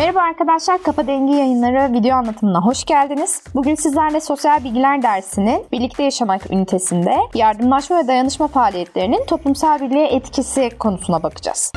Merhaba arkadaşlar, Kafa Dengi Yayınları video anlatımına hoş geldiniz. Bugün sizlerle sosyal bilgiler dersinin birlikte yaşamak ünitesinde yardımlaşma ve dayanışma faaliyetlerinin toplumsal birliğe etkisi konusuna bakacağız.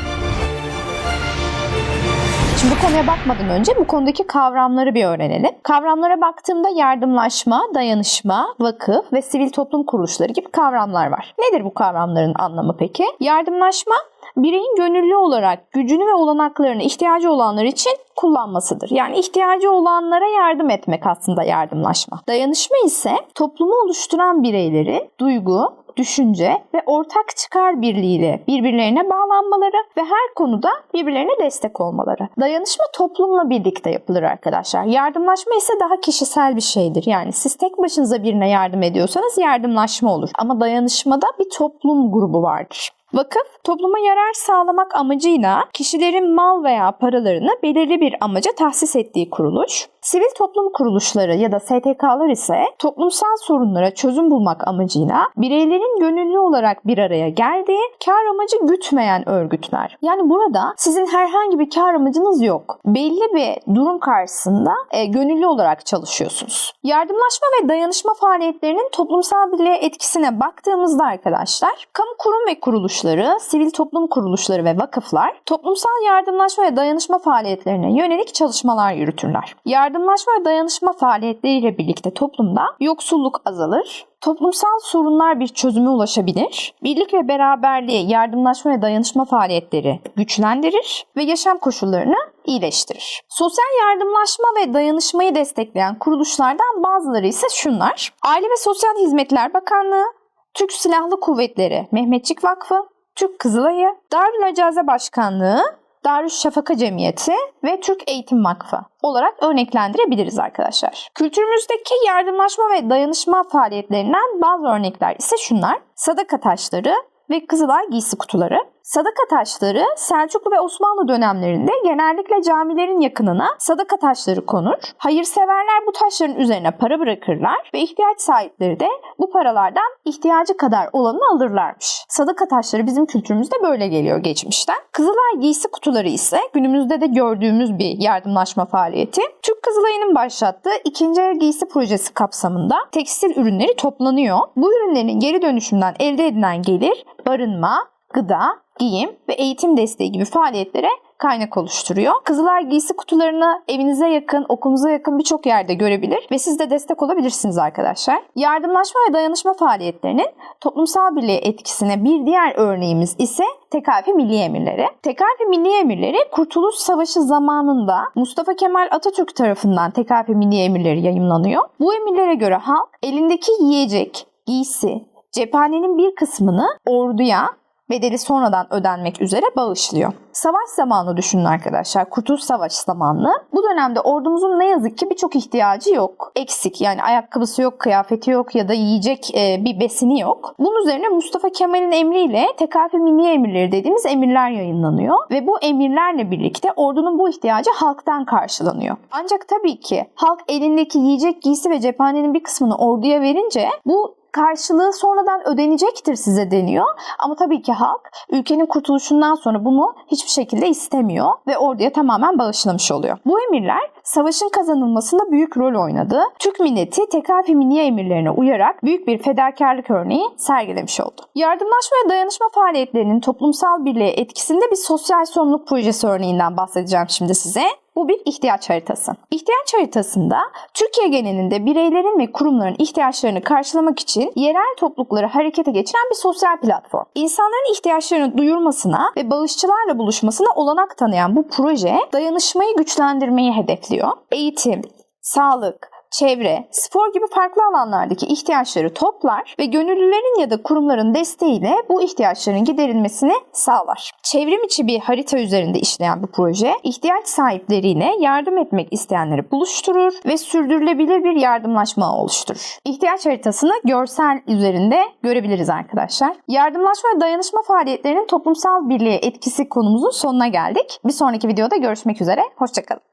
Şimdi bu konuya bakmadan önce bu konudaki kavramları bir öğrenelim. Kavramlara baktığımda yardımlaşma, dayanışma, vakıf ve sivil toplum kuruluşları gibi kavramlar var. Nedir bu kavramların anlamı peki? Yardımlaşma bireyin gönüllü olarak gücünü ve olanaklarını ihtiyacı olanlar için kullanmasıdır. Yani ihtiyacı olanlara yardım etmek aslında yardımlaşma. Dayanışma ise toplumu oluşturan bireylerin duygu, düşünce ve ortak çıkar birliğiyle birbirlerine bağlanmaları ve her konuda birbirlerine destek olmaları. Dayanışma toplumla birlikte yapılır arkadaşlar. Yardımlaşma ise daha kişisel bir şeydir. Yani siz tek başınıza birine yardım ediyorsanız yardımlaşma olur. Ama dayanışmada bir toplum grubu vardır. Vakıf, topluma yarar sağlamak amacıyla kişilerin mal veya paralarını belirli bir amaca tahsis ettiği kuruluş. Sivil toplum kuruluşları ya da STK'lar ise toplumsal sorunlara çözüm bulmak amacıyla bireylerin gönüllü olarak bir araya geldiği kar amacı gütmeyen örgütler. Yani burada sizin herhangi bir kar amacınız yok. Belli bir durum karşısında e, gönüllü olarak çalışıyorsunuz. Yardımlaşma ve dayanışma faaliyetlerinin toplumsal birliğe etkisine baktığımızda arkadaşlar, kamu kurum ve kuruluşları, sivil toplum kuruluşları ve vakıflar toplumsal yardımlaşma ve dayanışma faaliyetlerine yönelik çalışmalar yürütürler. Yardımlaşma ve dayanışma faaliyetleriyle birlikte toplumda yoksulluk azalır, toplumsal sorunlar bir çözüme ulaşabilir, birlik ve beraberliği, yardımlaşma ve dayanışma faaliyetleri güçlendirir ve yaşam koşullarını iyileştirir. Sosyal yardımlaşma ve dayanışmayı destekleyen kuruluşlardan bazıları ise şunlar. Aile ve Sosyal Hizmetler Bakanlığı, Türk Silahlı Kuvvetleri Mehmetçik Vakfı, Türk Kızılayı, Darül Acaze Başkanlığı, Darüşşafaka Cemiyeti ve Türk Eğitim Vakfı olarak örneklendirebiliriz arkadaşlar. Kültürümüzdeki yardımlaşma ve dayanışma faaliyetlerinden bazı örnekler ise şunlar. Sadaka taşları ve Kızılay giysi kutuları. Sadaka taşları Selçuklu ve Osmanlı dönemlerinde genellikle camilerin yakınına sadaka taşları konur. Hayırseverler bu taşların üzerine para bırakırlar ve ihtiyaç sahipleri de bu paralardan ihtiyacı kadar olanını alırlarmış. Sadaka taşları bizim kültürümüzde böyle geliyor geçmişten. Kızılay giysi kutuları ise günümüzde de gördüğümüz bir yardımlaşma faaliyeti. Türk Kızılay'ın başlattığı ikinci el giysi projesi kapsamında tekstil ürünleri toplanıyor. Bu ürünlerin geri dönüşümden elde edilen gelir barınma, gıda, giyim ve eğitim desteği gibi faaliyetlere kaynak oluşturuyor. Kızılay giysi kutularını evinize yakın, okulunuza yakın birçok yerde görebilir ve siz de destek olabilirsiniz arkadaşlar. Yardımlaşma ve dayanışma faaliyetlerinin toplumsal birliğe etkisine bir diğer örneğimiz ise Tekafi Milli Emirleri. Tekafi Milli Emirleri Kurtuluş Savaşı zamanında Mustafa Kemal Atatürk tarafından Tekafi Milli Emirleri yayımlanıyor. Bu emirlere göre halk elindeki yiyecek, giysi, cephanenin bir kısmını orduya bedeli sonradan ödenmek üzere bağışlıyor. Savaş zamanı düşünün arkadaşlar. Kurtuluş Savaşı zamanı. Bu dönemde ordumuzun ne yazık ki birçok ihtiyacı yok. Eksik yani ayakkabısı yok, kıyafeti yok ya da yiyecek e, bir besini yok. Bunun üzerine Mustafa Kemal'in emriyle Tekafi Milli Emirleri dediğimiz emirler yayınlanıyor. Ve bu emirlerle birlikte ordunun bu ihtiyacı halktan karşılanıyor. Ancak tabii ki halk elindeki yiyecek, giysi ve cephanenin bir kısmını orduya verince bu karşılığı sonradan ödenecektir size deniyor. Ama tabii ki halk ülkenin kurtuluşundan sonra bunu hiçbir şekilde istemiyor ve orduya tamamen bağışlamış oluyor. Bu emirler savaşın kazanılmasında büyük rol oynadı. Türk milleti Tekafi Milli Emirlerine uyarak büyük bir fedakarlık örneği sergilemiş oldu. Yardımlaşma ve dayanışma faaliyetlerinin toplumsal birliğe etkisinde bir sosyal sorumluluk projesi örneğinden bahsedeceğim şimdi size. Bu bir ihtiyaç haritası. İhtiyaç haritasında Türkiye genelinde bireylerin ve kurumların ihtiyaçlarını karşılamak için yerel toplulukları harekete geçiren bir sosyal platform. İnsanların ihtiyaçlarını duyurmasına ve bağışçılarla buluşmasına olanak tanıyan bu proje dayanışmayı güçlendirmeyi hedefliyor. Eğitim, sağlık, çevre, spor gibi farklı alanlardaki ihtiyaçları toplar ve gönüllülerin ya da kurumların desteğiyle bu ihtiyaçların giderilmesini sağlar. Çevrim içi bir harita üzerinde işleyen bu proje, ihtiyaç sahipleriyle yardım etmek isteyenleri buluşturur ve sürdürülebilir bir yardımlaşma oluşturur. İhtiyaç haritasını görsel üzerinde görebiliriz arkadaşlar. Yardımlaşma ve dayanışma faaliyetlerinin toplumsal birliğe etkisi konumuzun sonuna geldik. Bir sonraki videoda görüşmek üzere, hoşçakalın.